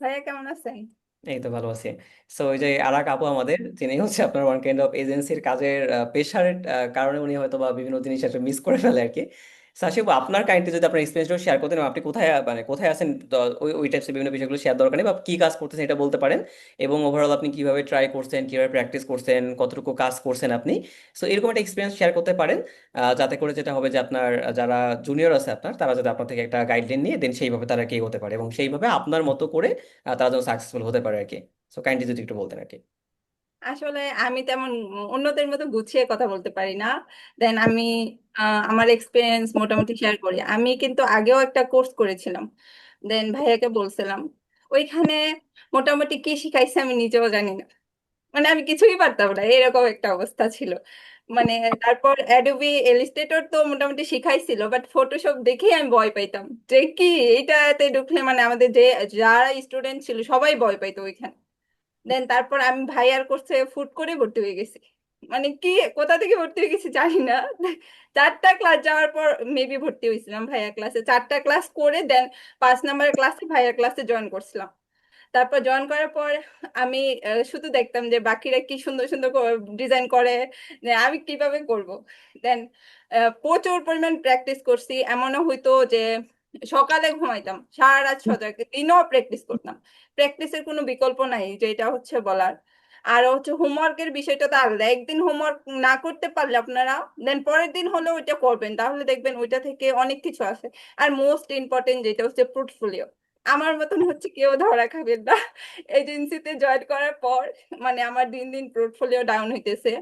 ভাইয়া, কেমন আছেন? এই তো ভালো আছি। সো ওই যে আরাক আপু আমাদের যিনি হচ্ছে আপনার ওয়ান কাইন্ড অফ এজেন্সির কাজের প্রেশারের কারণে উনি হয়তো বা বিভিন্ন জিনিস একটা মিস করে ফেলে আর কি সাশিব আপনার কাইন্ডলি যদি আপনার এক্সপিরিয়েন্সটা শেয়ার করতেন আপনি কোথায় মানে কোথায় আছেন ওই ওই টাইপসের বিভিন্ন বিষয়গুলো শেয়ার দরকার নেই বা কি কাজ করতেছেন এটা বলতে পারেন। এবং ওভারঅল আপনি কীভাবে ট্রাই করছেন, কীভাবে প্র্যাকটিস করছেন, কতটুকু কাজ করছেন আপনি। সো এরকম একটা এক্সপিরিয়েন্স শেয়ার করতে পারেন যাতে করে যেটা হবে যে আপনার, যারা জুনিয়র আছে আপনার, তারা যাতে আপনার থেকে একটা গাইডলাইন নিয়ে দেন সেইভাবে তারা কি হতে পারে এবং সেইভাবে আপনার মতো করে তারা যেন সাকসেসফুল হতে পারে আর কি। সো কাইন্ডলি যদি একটু বলতেন আর কি। আসলে আমি তেমন অন্যদের মতো গুছিয়ে কথা বলতে পারি না। দেন আমি আহ, আমার এক্সপিরিয়েন্স মোটামুটি শেয়ার করি। আমি কিন্তু আগেও একটা কোর্স করেছিলাম। দেন ভাইয়াকে বলছিলাম ওইখানে মোটামুটি কি শিখাইছে আমি নিজেও জানি না। মানে আমি কিছুই পারতাম না এরকম একটা অবস্থা ছিল। মানে তারপর অ্যাডোবি এলিস্টেটর তো মোটামুটি শিখাইছিল বাট ফটোশপ দেখেই আমি ভয় পাইতাম যে কি? এইটাতে ঢুকলে মানে আমাদের যে যারা স্টুডেন্ট ছিল সবাই ভয় পাইতো ওইখানে। দেন তারপর আমি ভাইয়ার করছে ফুট করে ভর্তি হয়ে গেছি। মানে কি, কোথা থেকে ভর্তি হয়ে গেছি জানি না। চারটা ক্লাস যাওয়ার পর মেবি ভর্তি হয়েছিলাম ভাইয়া ক্লাসে চারটা ক্লাস করে দেন পাঁচ নাম্বার ক্লাসে ভাইয়ার ক্লাসে জয়েন করছিলাম। তারপর জয়েন করার পর আমি শুধু দেখতাম যে বাকিরা কি সুন্দর সুন্দর ডিজাইন করে আমি কীভাবে করব। দেন প্রচুর পরিমাণ প্র্যাকটিস করছি। এমনও হইতো যে সকালে ঘুমাইতাম সারা রাত সজাগ দিনও প্র্যাকটিস করতাম। প্র্যাকটিসের কোনো বিকল্প নাই যেটা হচ্ছে বলার। আর হচ্ছে হোমওয়ার্কের বিষয়টা তো আলাদা একদিন হোমওয়ার্ক না করতে পারলে আপনারা দেন পরের দিন হলেও ওইটা করবেন তাহলে দেখবেন ওইটা থেকে অনেক কিছু আছে। আর মোস্ট ইম্পর্টেন্ট যেটা হচ্ছে পোর্টফোলিও আমার মতন হচ্ছে কেউ ধরা খাবেন না। এজেন্সিতে জয়েন করার পর মানে আমার দিন দিন পোর্টফোলিও ডাউন হইতেছে।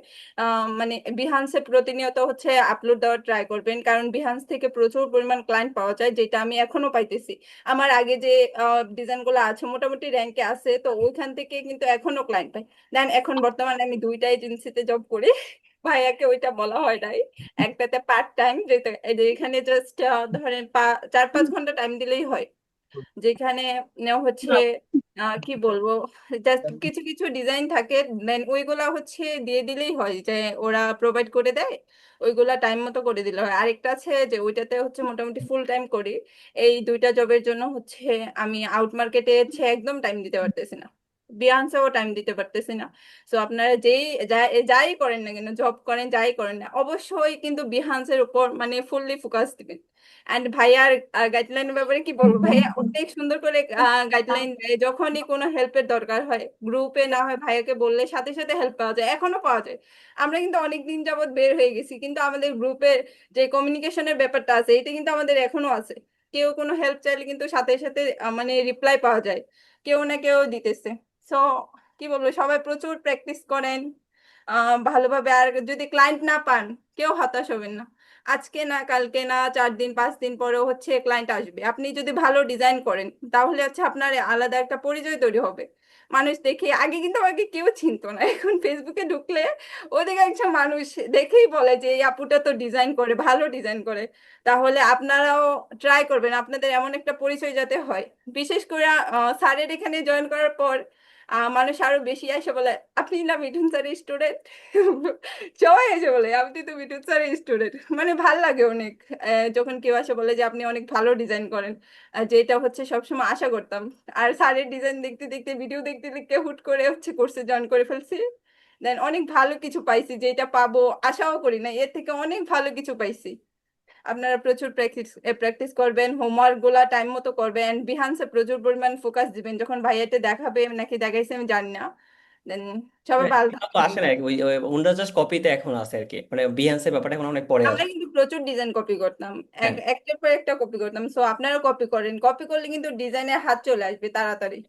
মানে বিহান্সে প্রতিনিয়ত হচ্ছে আপলোড দেওয়ার ট্রাই করবেন। কারণ বিহান্স থেকে প্রচুর পরিমাণ ক্লায়েন্ট পাওয়া যায় যেটা আমি এখনও পাইতেছি। আমার আগে যে ডিজাইনগুলো আছে মোটামুটি র্যাঙ্কে আছে তো ওইখান থেকে কিন্তু এখনও ক্লায়েন্ট পাই। দেন এখন বর্তমানে আমি দুইটা এজেন্সিতে জব করি। ভাইয়াকে ওইটা বলা হয় নাই। একটাতে পার্ট টাইম যেটা এখানে জাস্ট ধরেন চার পাঁচ ঘণ্টা টাইম দিলেই হয়। যেখানে হচ্ছে কি বলব জাস্ট কিছু কিছু ডিজাইন থাকে দেন ওইগুলা হচ্ছে দিয়ে দিলেই হয় যে ওরা প্রোভাইড করে দেয় ওইগুলা টাইম মতো করে দিলে হয়। আরেকটা আছে যে ওইটাতে হচ্ছে মোটামুটি ফুল টাইম করি এই দুইটা জবের জন্য হচ্ছে আমি আউট মার্কেটে হচ্ছে একদম টাইম দিতে পারতেছি না। বিয়ান্সেও টাইম দিতে পারতেছি না। সো আপনারা যেই যা- যাই করেন না কেন জব করেন যাই করেন না অবশ্যই কিন্তু বিহান্সের উপর মানে ফুললি ফোকাস দিবেন। অ্যান্ড ভাইয়ার গাইডলাইনের ব্যাপারে কি বলব? ভাইয়া অনেক সুন্দর করে গাইডলাইন দেয়। যখনই কোনো হেল্পের দরকার হয় গ্রুপে না হয় ভাইয়াকে বললে সাথে সাথে হেল্প পাওয়া যায়। এখনও পাওয়া যায়। আমরা কিন্তু অনেক দিন যাবত বের হয়ে গেছি কিন্তু আমাদের গ্রুপের যে কমিউনিকেশনের ব্যাপারটা আছে এটা কিন্তু আমাদের এখনও আছে। কেউ কোনো হেল্প চাইলে কিন্তু সাথে সাথে মানে রিপ্লাই পাওয়া যায়। কেউ না কেউ দিতেছে। সো কি বলব, সবাই প্রচুর প্র্যাকটিস করেন। ভালোভাবে আর যদি ক্লায়েন্ট না পান, কেউ হতাশ হবেন না। আজকে না, কালকে না, চার দিন, পাঁচ দিন পরেও হচ্ছে ক্লায়েন্ট আসবে। আপনি যদি ভালো ডিজাইন করেন, তাহলে হচ্ছে আপনার আলাদা একটা পরিচয় তৈরি হবে। মানুষ দেখে, আগে কিন্তু আমাকে কেউ চিনতো না। এখন ফেসবুকে ঢুকলে একজন মানুষ দেখেই বলে যে, এই আপুটা তো ডিজাইন করে, ভালো ডিজাইন করে। তাহলে আপনারাও ট্রাই করবেন, আপনাদের এমন একটা পরিচয় যাতে হয়। বিশেষ করে স্যারের এখানে জয়েন করার পর মানুষ আরও বেশি আসে বলে, আপনি না মিঠুন স্যারের স্টুডেন্ট সবাই এসে বলে আপনি তো মিঠুন স্যারের স্টুডেন্ট মানে ভালো লাগে অনেক। যখন কেউ আসে বলে যে, আপনি অনেক ভালো ডিজাইন করেন। যেটা হচ্ছে সবসময় আশা করতাম। আর স্যারের ডিজাইন দেখতে দেখতে ভিডিও দেখতে দেখতে হুট করে হচ্ছে কোর্সে জয়েন করে ফেলছি। দেন অনেক ভালো কিছু পাইছি, যেটা পাবো, আশাও করি না এর থেকে অনেক ভালো কিছু পাইছি। আপনারা প্রচুর প্র্যাকটিস প্র্যাকটিস করবেন হোমওয়ার্কগুলা টাইম মতো করবেন বিহান্সে প্রচুর পরিমাণ ফোকাস দিবেন যখন ভাইয়াতে দেখাবে নাকি দেখাইছে আমি জানি না দেন সবাই ভালো তো আসে না ওই ওনরা জাস্ট কপিতে এখন আছে আর কি মানে বিহান্সের ব্যাপারটা এখন অনেক পরে আমরা কিন্তু প্রচুর ডিজাইন কপি করতাম হ্যাঁ। এক একটার পর একটা কপি করতাম সো আপনারা কপি করেন কপি করলে কিন্তু ডিজাইনের হাত চলে আসবে তাড়াতাড়ি।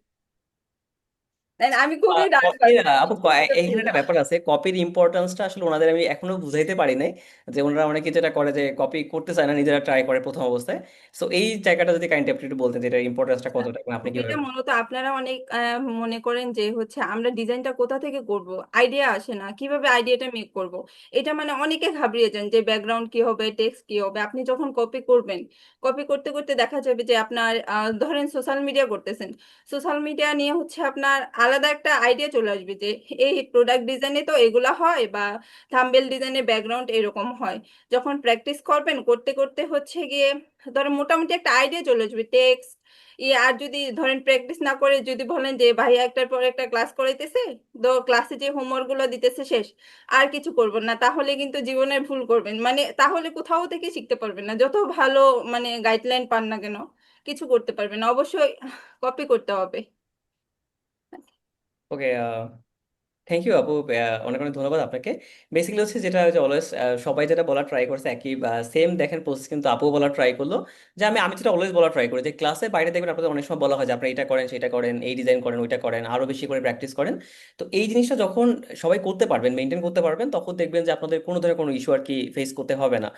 আমি খুবই কপির আপু ক- এইখানে একটা ব্যাপার আছে কপির ইম্পর্টেন্সটা আসলে ওনাদের আমি এখনও বুঝাইতে পারি নাই যে ওনারা অনেকে যেটা করে যে কপি করতে চায় না নিজেরা ট্রাই করে প্রথম অবস্থায়। সো এই জায়গাটা যদি একটু বলতেন যে এটার ইম্পর্টেন্সটা কতটা এবং আপনি কীভাবে এটা মূলত আপনারা অনেক আহ, মনে করেন যে হচ্ছে আমরা ডিজাইনটা কোথা থেকে করব? আইডিয়া আসে না কীভাবে আইডিয়াটা মেক করব? এটা মানে অনেকে ঘাবড়িয়ে যান যে ব্যাকগ্রাউন্ড কি হবে টেক্সট কি হবে। আপনি যখন কপি করবেন কপি করতে করতে দেখা যাবে যে আপনার আহ, ধরেন সোশ্যাল মিডিয়া করতেছেন। সোশ্যাল মিডিয়া নিয়ে হচ্ছে আপনার আলাদা একটা আইডিয়া চলে আসবে যে, এই প্রোডাক্ট ডিজাইনে তো এগুলা হয় বা থাম্বেল ডিজাইনের ব্যাকগ্রাউন্ড এরকম হয়। যখন প্র্যাকটিস করবেন, করতে করতে হচ্ছে গিয়ে ধরো মোটামুটি একটা আইডিয়া চলে আসবে টেক্সট ই আর যদি ধরেন প্র্যাকটিস না করে যদি বলেন যে, ভাইয়া একটার পর একটা ক্লাস করাইতেছে, তো ক্লাসে যে হোমওয়ার্কগুলো দিতেছে শেষ, আর কিছু করবেন না। তাহলে কিন্তু জীবনের ভুল করবেন। মানে তাহলে কোথাও থেকে শিখতে পারবেন না। যত ভালো মানে গাইডলাইন পান না কেন, কিছু করতে পারবেন না। অবশ্যই কপি করতে হবে। Okay ah, থ্যাংক ইউ আপু অনেক অনেক ধন্যবাদ আপনাকে। বেসিক্যালি হচ্ছে যেটা হচ্ছে অলওয়েজ সবাই যেটা বলার ট্রাই করছে একই সেম দেখেন প্রসেস কিন্তু আপু বলার ট্রাই করল। যে আমি আমি যেটা অলওয়েজ বলার ট্রাই করি যে ক্লাসে বাইরে দেখবেন আপনাদের অনেক সময় বলা হয় যে আপনি এটা করেন, সেটা করেন, এই ডিজাইন করেন, ওইটা করেন, আরও বেশি করে প্র্যাকটিস করেন। তো এই জিনিসটা যখন সবাই করতে পারবেন মেনটেন করতে পারবেন, তখন দেখবেন যে আপনাদের কোনো ধরনের কোনো ইস্যু আর কি ফেস করতে হবে না।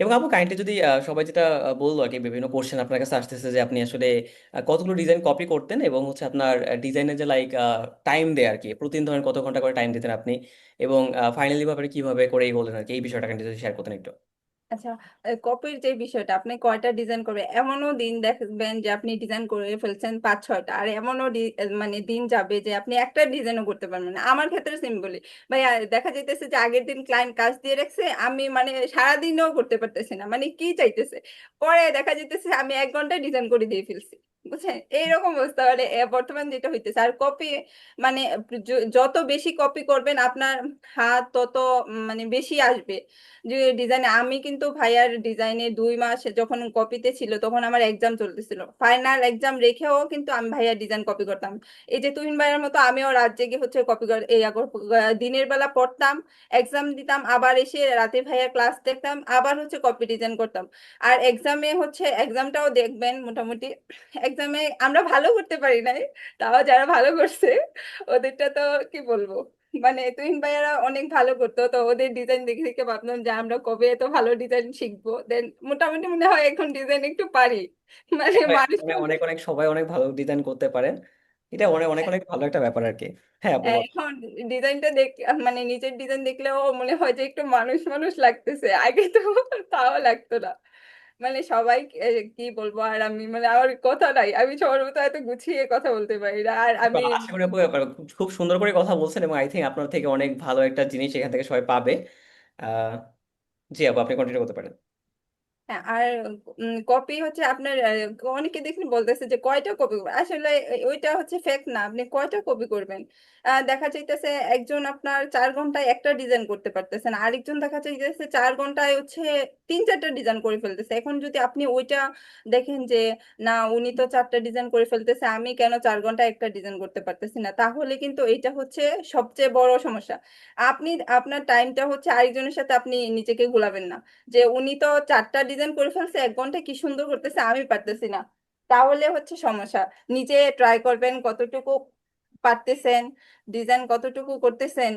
এবং আপু কাইন্ডলি যদি সবাই যেটা বলল আর কি, বিভিন্ন কোশ্চেন আপনার কাছে আসতেছে যে আপনি আসলে কতগুলো ডিজাইন কপি করতেন এবং হচ্ছে আপনার ডিজাইনের যে লাইক টাইম দেয় আর কি, প্রতিদিন ধরেন কত ঘণ্টা করে টাইম দিতেন আপনি? এবং ফাইনালি ভাবে কীভাবে করে এগোলেন আর কি এই বিষয়টা কাইন্ডলি যদি শেয়ার করতেন একটু। আচ্ছা কপির যে বিষয়টা, আপনি কয়টা ডিজাইন করবে এমনও দিন দেখবেন যে আপনি ডিজাইন করে ফেলছেন পাঁচ, ছয়টা। আর এমনও মানে দিন যাবে যে আপনি একটা ডিজাইনও করতে পারবেন না। আমার ক্ষেত্রে সিম্পলি ভাই দেখা যাইতেছে যে আগের দিন ক্লায়েন্ট কাজ দিয়ে রাখছে, আমি মানে সারাদিনও করতে পারতেছি না। মানে কি চাইতেছে? পরে দেখা যাইতেছে আমি এক ঘন্টায় ডিজাইন করে দিয়ে ফেলছি। বুঝছেন? এইরকম অবস্থা। মানে বর্তমান যেটা হইতেছে, আর কপি মানে যত বেশি কপি করবেন, আপনার হাত তত মানে বেশি আসবে। যে ডিজাইনে আমি কিন্তু ভাইয়ার ডিজাইনে দুই মাস যখন কপিতে ছিল, তখন আমার এক্সাম চলতেছিল। ফাইনাল এক্সাম রেখেও কিন্তু আমি ভাইয়ার ডিজাইন কপি করতাম। এই যে, তুহিন ভাইয়ের মতো আমিও রাত জেগে হচ্ছে কপি দিনের বেলা পড়তাম এক্সাম দিতাম, আবার এসে রাতে ভাইয়ার ক্লাস দেখতাম, আবার হচ্ছে কপি ডিজাইন করতাম। আর এক্সামে হচ্ছে এক্সামটাও দেখবেন মোটামুটি এক্সামে আমরা ভালো করতে পারি নাই তাও যারা ভালো করছে ওদেরটা তো কি বলব? মানে তুহিন ভাইয়ারা অনেক ভালো করতো তো ওদের ডিজাইন দেখে দেখে ভাবলাম যে আমরা কবে এত ভালো ডিজাইন শিখব? দেন মোটামুটি মনে হয় এখন ডিজাইন একটু পারি। মানে মানুষ মানে অনেক অনেক সবাই অনেক ভালো ডিজাইন করতে পারেন এটা অনেক অনেক অনেক ভালো একটা ব্যাপার আর কি। হ্যাঁ আপু। এখন ডিজাইনটা দেখ মানে নিচের ডিজাইন দেখলেও মনে হয় যে একটু মানুষ মানুষ লাগতেছে। আগে তো তাও লাগতো না। মানে সবাই কি বলব? আর আমি মানে আমার কথা নাই। আমি সবার মতো এত গুছিয়ে কথা বলতে পারি না। আর আমি আশা করি আপু খুব খুব সুন্দর করে কথা বলছেন এবং আই থিঙ্ক আপনার থেকে অনেক ভালো একটা জিনিস এখান থেকে সবাই পাবে। আহ, জি আপু, আপনি কন্টিনিউ করতে পারেন। হ্যাঁ, আর কপি হচ্ছে আপনার অনেকে দেখি বলতেছে যে কয়টা কপি আসলে ওইটা হচ্ছে ফেক না আপনি কয়টা কপি করবেন? দেখা যাইতেছে একজন আপনার চার ঘন্টায় একটা ডিজাইন করতে পারতেছেন আরেকজন দেখা যাইতেছে চার ঘন্টায় হচ্ছে তিন চারটা ডিজাইন করে ফেলতেছে। এখন যদি আপনি ওইটা দেখেন যে না উনি তো চারটা ডিজাইন করে ফেলতেছে আমি কেন চার ঘন্টায় একটা ডিজাইন করতে পারতেছি না? তাহলে কিন্তু এইটা হচ্ছে সবচেয়ে বড় সমস্যা। আপনি আপনার টাইমটা হচ্ছে আরেকজনের সাথে আপনি নিজেকে গুলাবেন না। যে উনি তো চারটা ডিজাইন করে ফেলছে, এক ঘণ্টা কি সুন্দর করতেছে আমি পারতেছি না। তাহলে হচ্ছে সমস্যা। নিজে ট্রাই করবেন কতটুকু পারতেছেন ডিজাইন কতটুকু করতেছেন।